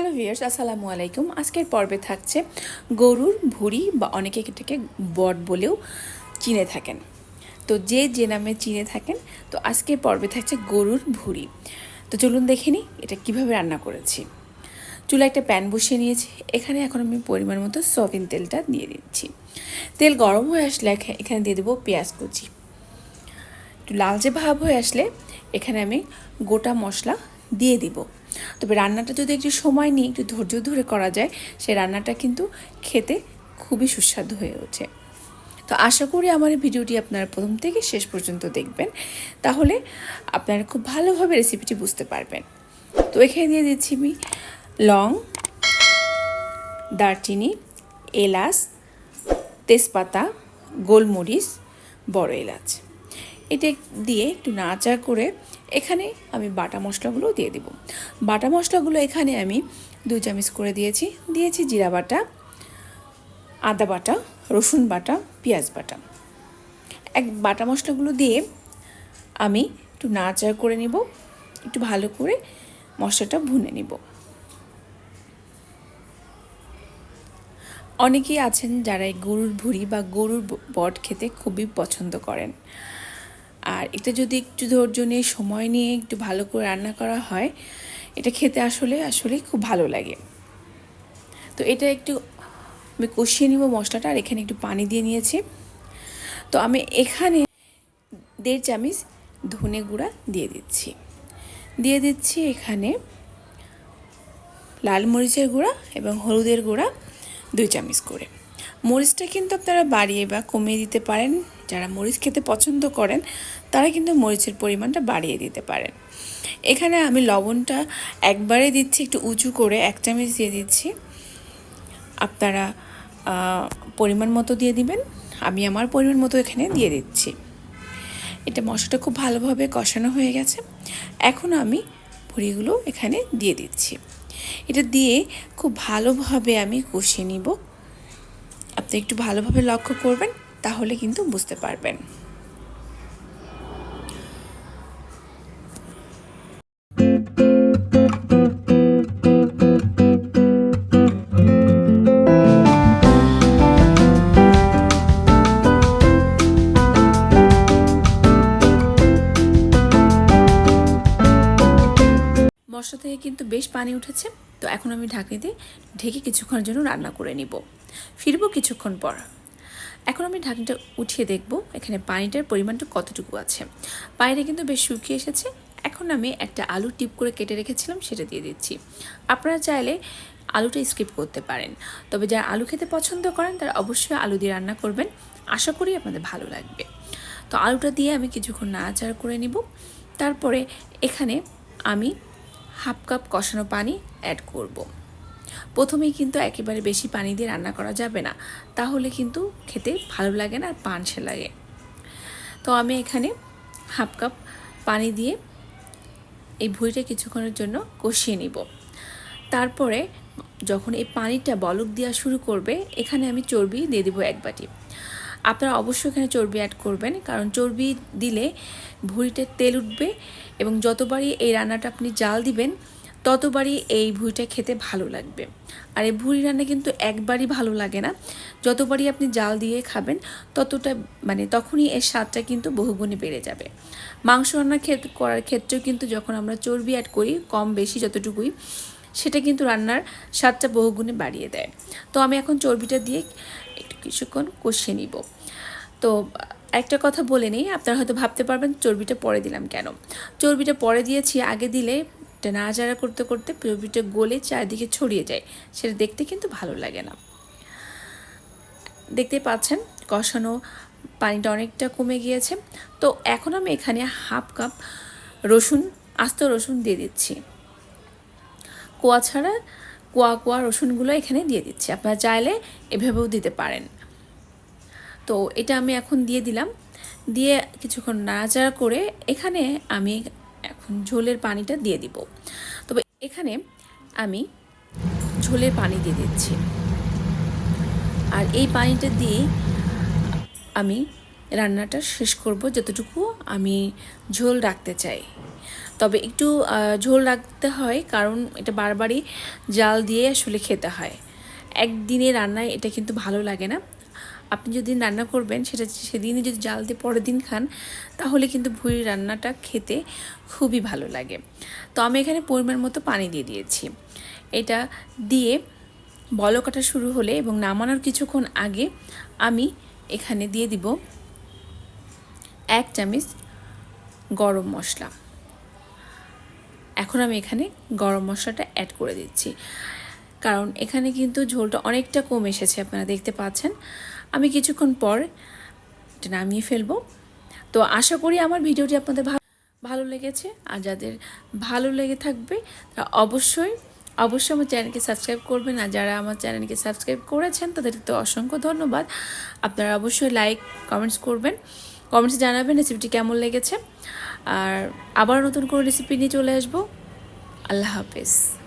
Hello viewers আসসালামু আলাইকুম। আজকের পর্বে থাকছে গরুর ভুড়ি বা অনেকে এটাকে বট বলেও চিনে থাকেন। তো যে যে নামে চিনে থাকেন, তো আজকের পর্বে থাকছে গরুর ভুড়ি। তো চলুন দেখে নিই এটা কীভাবে রান্না করেছি। চুলা একটা প্যান বসিয়ে নিয়েছি, এখানে এখন আমি পরিমাণ মতো সয়াবিন তেলটা দিয়ে দিচ্ছি। তেল গরম হয়ে আসলে এখানে দিয়ে দেবো পেঁয়াজ কুচি। একটু লালচে ভাব হয়ে আসলে এখানে আমি গোটা মশলা দিয়ে দিব। তবে রান্নাটা যদি একটু সময় নিয়ে একটু ধৈর্য ধরে করা যায়, সেই রান্নাটা কিন্তু খেতে খুবই সুস্বাদু হয়ে ওঠে। তো আশা করি আমার ভিডিওটি আপনারা প্রথম থেকে শেষ পর্যন্ত দেখবেন। তাহলে আপনারা খুব ভালোভাবে রেসিপিটি বুঝতে পারবেন। তো এখানে দিয়ে দিচ্ছি আমি লং, দারচিনি, এলাচ, তেজপাতা, গোলমরিচ, বড় এলাচ। এটা দিয়ে একটু নাচা করে এখানে আমি বাটা মশলাগুলো দিয়ে দেব। বাটা মশলাগুলো এখানে আমি দু চামচ করে দিয়েছি। দিয়েছি জিরা বাটা, আদা বাটা, রসুন বাটা, পেঁয়াজ বাটা। এক বাটা মশলাগুলো দিয়ে আমি একটু নাড়াচাড়া করে নিব, একটু ভালো করে মশলাটা ভুনে নিব। অনেকেই আছেন যারা এই গরুর ভুড়ি বা গরুর বট খেতে খুবই পছন্দ করেন। আর এটা যদি একটু ধৈর্য নিয়ে, সময় নিয়ে একটু ভালো করে রান্না করা হয়, এটা খেতে আসলে আসলে খুব ভালো লাগে। তো এটা একটু, আমি কষিয়ে নিব মশলাটা আর এখানে একটু পানি দিয়ে নিয়েছি। তো আমি এখানে দেড় চামচ ধনে গুঁড়া দিয়ে দিচ্ছি। দিয়ে দিচ্ছি এখানে লাল মরিচের গুঁড়া এবং হলুদের গুঁড়া, দুই চামচ করে। মরিচটা কিন্তু আপনারা বাড়িয়ে বা কমিয়ে দিতে পারেন। যারা মরিচ খেতে পছন্দ করেন, তারা কিন্তু মরিচের পরিমাণটা বাড়িয়ে দিতে পারেন। এখানে আমি লবণটা একবারে দিচ্ছি, একটু উঁচু করে এক চামচ দিয়ে দিচ্ছি। আপনারা পরিমাণ মতো দিয়ে দিবেন, আমি আমার পরিমাণ মতো এখানে দিয়ে দিচ্ছি। এটা মশলাটা খুব ভালোভাবে কষানো হয়ে গেছে। এখন আমি ভুড়িগুলো এখানে দিয়ে দিচ্ছি। এটা দিয়ে খুব ভালোভাবে আমি কষিয়ে নিব। আপনি একটু ভালোভাবে লক্ষ্য করবেন তাহলে কিন্তু বুঝতে পারবেন। মশলা থেকে কিন্তু বেশ পানি উঠেছে, তো এখন আমি ঢাকনিতে ঢেকে কিছুক্ষণের জন্য রান্না করে নিব। ফিরবো কিছুক্ষণ পর। এখন আমি ঢাকনিটা উঠিয়ে দেখব এখানে পানিটার পরিমাণটা কতটুকু আছে। পানিটা কিন্তু বেশ শুকিয়ে এসেছে। এখন আমি একটা আলু টিপ করে কেটে রেখেছিলাম, সেটা দিয়ে দিচ্ছি। আপনারা চাইলে আলুটা স্কিপ করতে পারেন। তবে যারা আলু খেতে পছন্দ করেন, তারা অবশ্যই আলু দিয়ে রান্না করবেন। আশা করি আপনাদের ভালো লাগবে। তো আলুটা দিয়ে আমি কিছুক্ষণ নাড়াচাড়া করে নিব। তারপরে এখানে আমি হাফ কাপ কষানো পানি অ্যাড করব। প্রথমেই কিন্তু একেবারে বেশি পানি দিয়ে রান্না করা যাবে না। তাহলে কিন্তু খেতে ভালো লাগে না আর পানসে লাগে। তো আমি এখানে হাফ কাপ পানি দিয়ে এই ভুঁড়িটা কিছুক্ষণের জন্য কষিয়ে নিব। তারপরে যখন এই পানিটা বলক দেওয়া শুরু করবে, এখানে আমি চর্বি দিয়ে দেবো এক বাটি। আপনারা অবশ্যই এখানে চর্বি অ্যাড করবেন, কারণ চর্বি দিলে ভুঁড়িতে তেল উঠবে এবং যতবারই এই রান্নাটা আপনি জাল দিবেন ততবারই এই ভুঁড়িটা খেতে ভালো লাগবে। আর এই ভুঁড়ি রান্না কিন্তু একবারই ভালো লাগে না। যতবারই আপনি জাল দিয়ে খাবেন, ততটা মানে তখনই এর স্বাদটা কিন্তু বহুগুণে বেড়ে যাবে। মাংস রান্না ক্ষেত করার ক্ষেত্রেও কিন্তু যখন আমরা চর্বি অ্যাড করি, কম বেশি যতটুকুই, সেটা কিন্তু রান্নার স্বাদটা বহুগুণে বাড়িয়ে দেয়। তো আমি এখন চর্বিটা দিয়ে একটু কিছুক্ষণ কষিয়ে নিব। তো একটা কথা বলে নিই, আপনারা হয়তো ভাবতে পারবেন চর্বিটা পরে দিলাম কেন? চর্বিটা পরে দিয়েছি, আগে দিলে এটা নাড়াচাড়া করতে করতে চর্বিটা গলে চারিদিকে ছড়িয়ে যায়। সেটা দেখতে কিন্তু ভালো লাগে না। দেখতে পাচ্ছেন, কষানো পানিটা অনেকটা কমে গিয়েছে। তো এখন আমি এখানে হাফ কাপ রসুন, আস্ত রসুন দিয়ে দিচ্ছি। কোয়া ছাড়া কোয়া কোয়া রসুনগুলো এখানে দিয়ে দিচ্ছি। আপনারা চাইলে এভাবেও দিতে পারেন। তো এটা আমি এখন দিয়ে দিলাম। দিয়ে কিছুক্ষণ নাড়াচাড়া করে এখানে আমি ঝোলের পানিটা দিয়ে দিব। তবে এখানে আমি ঝোলের পানি দিয়ে দিচ্ছি। আর এই পানিটা দিয়ে আমি রান্নাটা শেষ করব যতটুকু আমি ঝোল রাখতে চাই। তবে একটু ঝোল রাখতে হয় কারণ এটা বারবারই জাল দিয়ে আসলে খেতে হয়। একদিনে রান্নায় এটা কিন্তু ভালো লাগে না। আপনি যদি রান্না করবেন, সেটা সেদিনই যদি জাল দিয়ে পরের দিন খান, তাহলে কিন্তু ভুঁড়ি রান্নাটা খেতে খুবই ভালো লাগে। তো আমি এখানে পরিমাণ মতো পানি দিয়ে দিয়েছি। এটা দিয়ে বলকাটা শুরু হলে এবং নামানোর কিছুক্ষণ আগে আমি এখানে দিয়ে দিব এক চামচ গরম মশলা। এখন আমি এখানে গরম মশলাটা অ্যাড করে দিচ্ছি। কারণ এখানে কিন্তু ঝোলটা অনেকটা কম এসেছে, আপনারা দেখতে পাচ্ছেন। আমি কিছুক্ষণ পর এটা নামিয়ে ফেলব। তো আশা করি আমার ভিডিওটি আপনাদের ভালো ভালো লেগেছে। আর যাদের ভালো লেগে থাকবে, তারা অবশ্যই অবশ্যই আমার চ্যানেলকে সাবস্ক্রাইব করবেন। আর যারা আমার চ্যানেলকে সাবস্ক্রাইব করেছেন, তাদেরকে তো অসংখ্য ধন্যবাদ। আপনারা অবশ্যই লাইক, কমেন্টস করবেন। কমেন্টসে জানাবেন রেসিপিটি কেমন লেগেছে। আর আবার নতুন করে রেসিপি নিয়ে চলে আসব। আল্লাহ হাফেজ।